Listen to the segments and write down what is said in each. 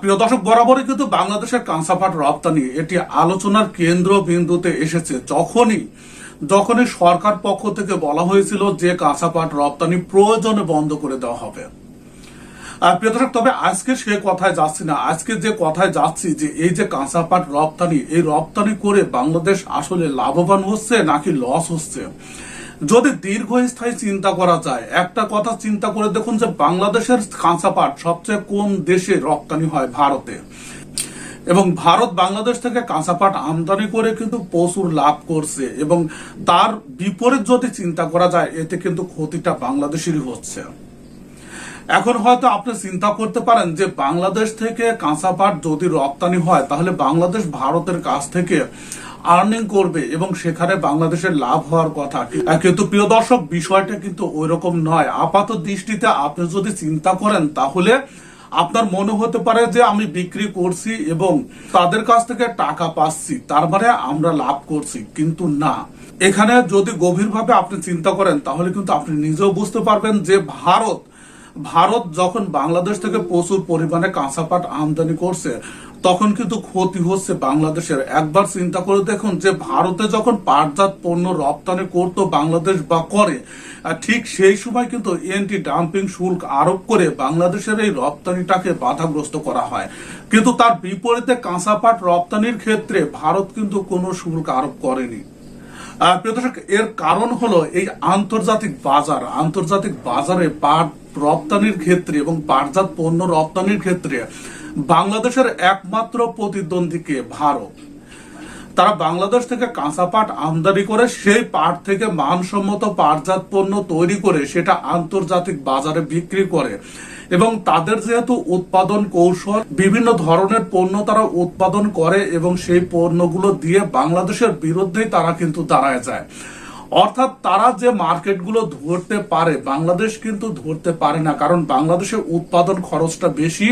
প্রিয় দর্শক, বরাবরই কিন্তু বাংলাদেশের কাঁসাপাট রপ্তানি এটি আলোচনার কেন্দ্র বিন্দুতে এসেছে। যখনই যখনই সরকার পক্ষ থেকে বলা হয়েছিল যে কাঁসাপাট রপ্তানি প্রয়োজনে বন্ধ করে দেওয়া হবে। প্রিয় দর্শক, তবে আজকে সে কথায় যাচ্ছি না। আজকে যে কথায় যাচ্ছি যে এই যে কাঁসাপাট রপ্তানি, এই রপ্তানি করে বাংলাদেশ আসলে লাভবান হচ্ছে নাকি লস হচ্ছে যদি দীর্ঘস্থায়ী চিন্তা করা যায়, একটা কথা চিন্তা করে দেখুন যে বাংলাদেশের কাঁচাপাট সবচেয়ে কোন দেশে রপ্তানি হয়? ভারতে। এবং ভারত বাংলাদেশ থেকে কাঁচাপাট আমদানি করে কিন্তু প্রচুর লাভ করছে এবং তার বিপরীত যদি চিন্তা করা যায়, এতে কিন্তু ক্ষতিটা বাংলাদেশেরই হচ্ছে। এখন হয়তো আপনি চিন্তা করতে পারেন যে বাংলাদেশ থেকে কাঁচা পাট যদি রপ্তানি হয়, তাহলে বাংলাদেশ ভারতের কাছ থেকে আর্নিং করবে এবং সেখানে বাংলাদেশের লাভ হওয়ার কথা। কিন্তু প্রিয় দর্শক, বিষয়টা কিন্তু ওই রকম নয়। আপাত দৃষ্টিতে আপনি যদি চিন্তা করেন, তাহলে আপনার মনে হতে পারে যে আমি বিক্রি করছি এবং তাদের কাছ থেকে টাকা পাচ্ছি, তার মানে আমরা লাভ করছি, কিন্তু না। এখানে যদি গভীরভাবে আপনি চিন্তা করেন, তাহলে কিন্তু আপনি নিজেও বুঝতে পারবেন যে ভারত ভারত যখন বাংলাদেশ থেকে প্রচুর পরিমাণে কাঁচাপাট আমদানি করছে তখন কিন্তু ক্ষতি হচ্ছে বাংলাদেশের। একবার চিন্তা করে দেখুন যে ভারতে যখন পাটজাত পণ্য রপ্তানি করতো বাংলাদেশ বা করে ঠিক সেই সময় কিন্তু এন্টি ডাম্পিং শুল্ক আরোপ করে বাংলাদেশের এই রপ্তানিটাকে বাধাগ্রস্ত করা হয়। কিন্তু তার বিপরীতে কাঁচাপাট রপ্তানির ক্ষেত্রে ভারত কিন্তু কোনো শুল্ক আরোপ করেনি। আহ, এর কারণ হলো এই আন্তর্জাতিক বাজার। আন্তর্জাতিক বাজারে পাট রপ্তানির ক্ষেত্রে এবং পাটজাত পণ্য রপ্তানির ক্ষেত্রে বাংলাদেশের একমাত্র প্রতিদ্বন্দ্বীকে ভারত। তারা বাংলাদেশ থেকে কাঁচা পাট আমদানি করে সেই পাট থেকে মানসম্মত পাটজাত পণ্য তৈরি করে সেটা আন্তর্জাতিক বাজারে বিক্রি করে এবং তাদের যেহেতু উৎপাদন কৌশল, বিভিন্ন ধরনের পণ্য তারা উৎপাদন করে এবং সেই পণ্যগুলো দিয়ে বাংলাদেশের বিরুদ্ধেই তারা কিন্তু দাঁড়ায় যায়। অর্থাৎ তারা যে মার্কেটগুলো ধরতে পারে, বাংলাদেশ কিন্তু ধরতে পারে না, কারণ বাংলাদেশের উৎপাদন খরচটা বেশি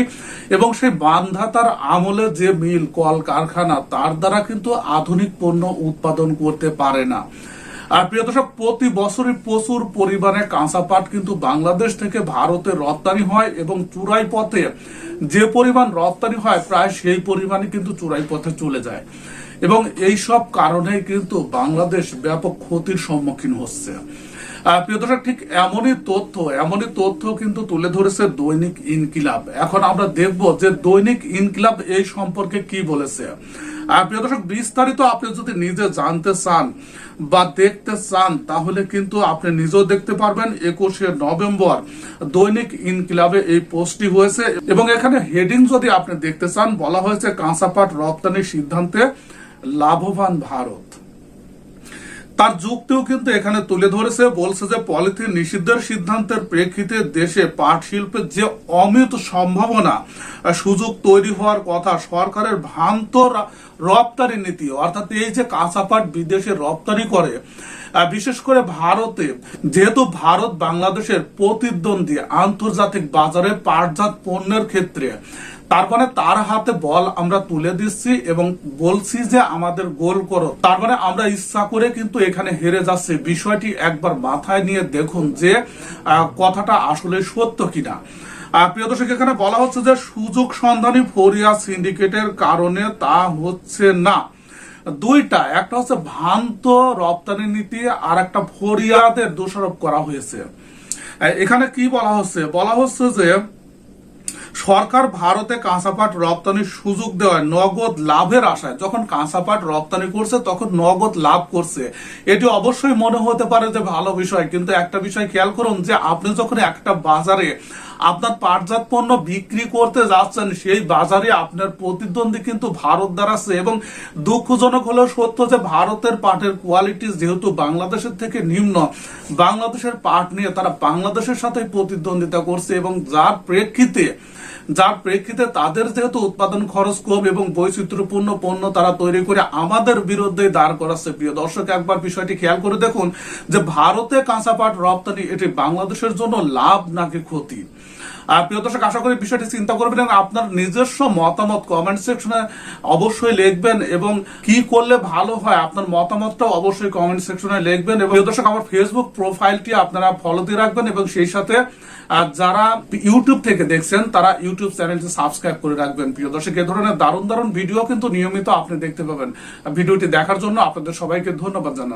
এবং সেই বান্ধাতার আমলে যে মিল কল কারখানা তার দ্বারা কিন্তু আধুনিক পণ্য উৎপাদন করতে পারে না। আর প্রিয় দর্শক, প্রতি বছরই প্রচুর পরিমাণে কাঁচা পাট কিন্তু বাংলাদেশ থেকে ভারতে রপ্তানি হয় এবং চুরাই পথে যে পরিমাণ রপ্তানি হয় প্রায় সেই পরিমাণে কিন্তু চুরাই পথে চলে যায়। এবং এই সব কারণেই কিন্তু বাংলাদেশ ব্যাপক ক্ষতির সম্মুখীন হচ্ছে। প্রিয় দর্শক, ঠিক এমনই তথ্য এমনই তথ্য কিন্তু তুলে ধরেছে দৈনিক ইনকিলাব। এখন আমরা দেখব যে দৈনিক ইনকিলাব এই সম্পর্কে কি বলেছে। প্রিয় দর্শক, বিস্তারিত আপনি যদি নিজে জানতে চান বা দেখতে চান, তাহলে কিন্তু আপনি নিজেও দেখতে পারবেন একুশে নভেম্বর দৈনিক ইনকিলাবে এই পোস্টটি হয়েছে এবং এখানে হেডিং যদি আপনি দেখতে চান, বলা হয়েছে কাঁচাপাট রপ্তানির সিদ্ধান্তে লাভবান ভারত। তার যুক্তিও কিন্তু এখানে তুলে ধরেছে, বলছে যে পলিথিন নিষিদ্ধের সিদ্ধান্তের প্রেক্ষিতে দেশে পাট শিল্পের যে অমিত সম্ভাবনা সুযোগ তৈরি হওয়ার কথা, সরকারের ভ্রান্ত রপ্তানি নীতি, অর্থাৎ এই যে কাঁচা পাট বিদেশে রপ্তানি করে বিশেষ করে ভারতে, যেহেতু ভারত বাংলাদেশের প্রতিদ্বন্দ্বী আন্তর্জাতিক বাজারে পাটজাত পণ্যের ক্ষেত্রে তার মানে তার হাতে বল আমরা তুলে দিচ্ছি এবং বলছি যে আমাদের গোল করো। তার মানে আমরা ইচ্ছা করে কিন্তু এখানে হেরে যাচ্ছে। বিষয়টি একবার মাথায় নিয়ে দেখুন যে কথাটা আসলে সত্য কিনা। প্রিয় দর্শক, এখানে বলা হচ্ছে যে সুযোগ সন্ধানী ফরিয়া সিন্ডিকেটের কারণে তা হচ্ছে না। দুইটা, একটা হচ্ছে ভ্রান্ত রপ্তানি নীতি, আর একটা ফরিয়াদের দোষারোপ করা হয়েছে। এখানে কি বলা হচ্ছে? বলা হচ্ছে যে সরকার ভারতে কাঁচাপাট রপ্তানির সুযোগ দেওয়ায় নগদ লাভের আশায় যখন কাঁচাপাট রপ্তানি করছে, তখন নগদ লাভ করছে। এটি অবশ্যই মনে হতে পারে যে ভালো বিষয়, কিন্তু একটা বিষয় খেয়াল করুন যে আপনি যখন একটা বাজারে আপনার পাটজাত পণ্য বিক্রি করতে যাচ্ছেন, সেই বাজারে আপনার প্রতিদ্বন্দ্বী কিন্তু ভারত দাঁড়াচ্ছে এবং দুঃখজনক হলেও সত্য যে ভারতের পাটের কোয়ালিটি যেহেতু বাংলাদেশের থেকে নিম্ন, বাংলাদেশের পাট নিয়ে তারা বাংলাদেশের সাথে প্রতিদ্বন্দ্বিতা করছে এবং যার প্রেক্ষিতে যার প্রেক্ষিতে তাদের যেহেতু উৎপাদন খরচ কম এবং বৈচিত্র্যপূর্ণ পণ্য তারা তৈরি করে আমাদের বিরুদ্ধে দাঁড় করাচ্ছে। প্রিয় দর্শক, একবার বিষয়টি খেয়াল করে দেখুন যে ভারতে কাঁচা পাট রপ্তানি, এটি বাংলাদেশের জন্য লাভ নাকি ক্ষতি? প্রিয় দর্শক, আশা করি বিষয়টি চিন্তা করবেন এবং আপনার নিজস্ব মতামত কমেন্ট সেকশনে অবশ্যই লিখবেন এবং কি করলে ভালো হয় আপনার মতামতটাও অবশ্যই কমেন্ট সেকশনে লিখবেন। এবং প্রিয় দর্শক, আমার ফেসবুক প্রোফাইলটি আপনারা ফলো দিয়ে রাখবেন এবং সেই সাথে যারা ইউটিউব থেকে দেখছেন, তারা ইউটিউব চ্যানেলটি সাবস্ক্রাইব করে রাখবেন। প্রিয় দর্শক, এ ধরনের দারুণ দারুণ ভিডিও কিন্তু নিয়মিত আপনি দেখতে পাবেন। ভিডিওটি দেখার জন্য আপনাদের সবাইকে ধন্যবাদ জানাচ্ছি।